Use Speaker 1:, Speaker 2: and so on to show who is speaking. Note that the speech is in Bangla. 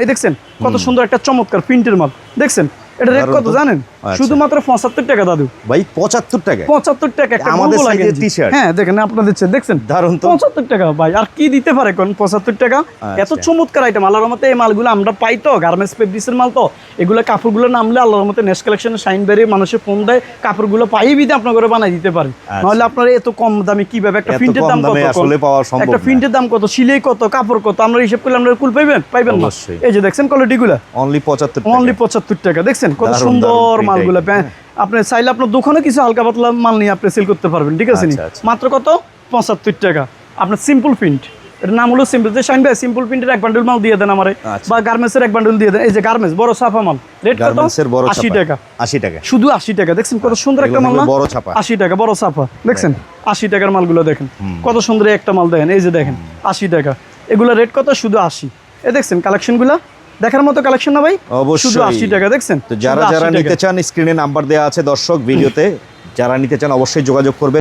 Speaker 1: এই দেখছেন কত সুন্দর একটা চমৎকার প্রিন্টের মাল। দেখছেন এটা রেট কত জানেন। শুধুমাত্র পঁচাত্তর টাকা দাদু।
Speaker 2: ভাই পঁচাত্তর টাকা
Speaker 1: পঁচাত্তর টাকা
Speaker 2: আমাদের
Speaker 1: গেঞ্জি।
Speaker 2: t-shirt।
Speaker 1: হ্যাঁ দেখেন আপনাদের দেখছেন?
Speaker 2: দারুণ তো।
Speaker 1: পঁচাত্তর টাকা ভাই আর কি দিতে পারে কোন পঁচাত্তর টাকা? এত
Speaker 2: আচ্ছা।
Speaker 1: চমৎকার আইটেম আল্লাহর মতে এই মালগুলো আমরা পাই তো গার্মেন্টস ফেব্রিক্সের মাল তো। এগুলো কাপড়গুলো নামলে আল্লাহর মতে নেক্সট কালেকশনে শাইন বেরিয়ে মানুষের ফোন দেয় কাপড়গুলো পাই বিদে আপনার ঘরে বানাই দিতে পারে।
Speaker 2: আচ্ছা।
Speaker 1: নাহলে আপনার এত কম দামে কীভাবে একটা
Speaker 2: এত
Speaker 1: প্রিন্টের দাম কত?
Speaker 2: আসলে পাওয়া সম্ভব
Speaker 1: একটা। প্রিন্টের দাম কত? সিলাই কত? কাপড় কত? আমরা হিসাব করলে আমরা কুল পাইবেন? পাইবেন না। এই যে দেখছেন কোয়ালিটিগুলো
Speaker 2: অনলি পঁচাত্তর
Speaker 1: অনলি পঁচাত্তর টাকা। দেখছেন কত সুন্দর মালগুলো আপনি চাইলে আপনার দোকানে কিছু হালকা পাতলা মাল নিয়ে আপনি সেল করতে পারবেন ঠিক আছে?
Speaker 2: আচ্ছা, আচ্ছা।
Speaker 1: মাত্র কত? পঁচাত্তর টাকা। আপনার সিম্পল প্রিন্ট এটার নাম হলো সিম্পল যে শাইন ভাই সিম্পল প্রিন্টের এক বান্ডেল মাল দিয়ে দেন আমারে
Speaker 2: আচ্ছা।
Speaker 1: বা গার্মেন্টসের এক বান্ডেল দিয়ে দেন। এই যে গার্মেন্টস বড় ছাপা মাল। রেট কত?
Speaker 2: গার্মেন্টসের বড়
Speaker 1: আশি টাকা।
Speaker 2: আশি টাকা।
Speaker 1: শুধু আশি টাকা। দেখছেন কত সুন্দর একটা মাল না?
Speaker 2: বড় ছাপা।
Speaker 1: আশি টাকা বড় ছাপা। দেখছেন? আশি টাকার মালগুলো দেখেন। কত সুন্দর একটা মাল দেখেন। এই যে দেখেন আশি টাকা। এগুলো রেট কত? শুধু আশি। এ দেখছেন কালেকশনগুলো দেখার মতো কালেকশন না ভাই?
Speaker 2: অবশ্যই।
Speaker 1: শুধু আশি টাকা দেখছেন?
Speaker 2: তো যারা যারা নিতে চান স্ক্রিনে নাম্বার দেওয়া আছে দর্শক ভিডিওতে যারা নিতে চান অবশ্যই যোগাযোগ করবে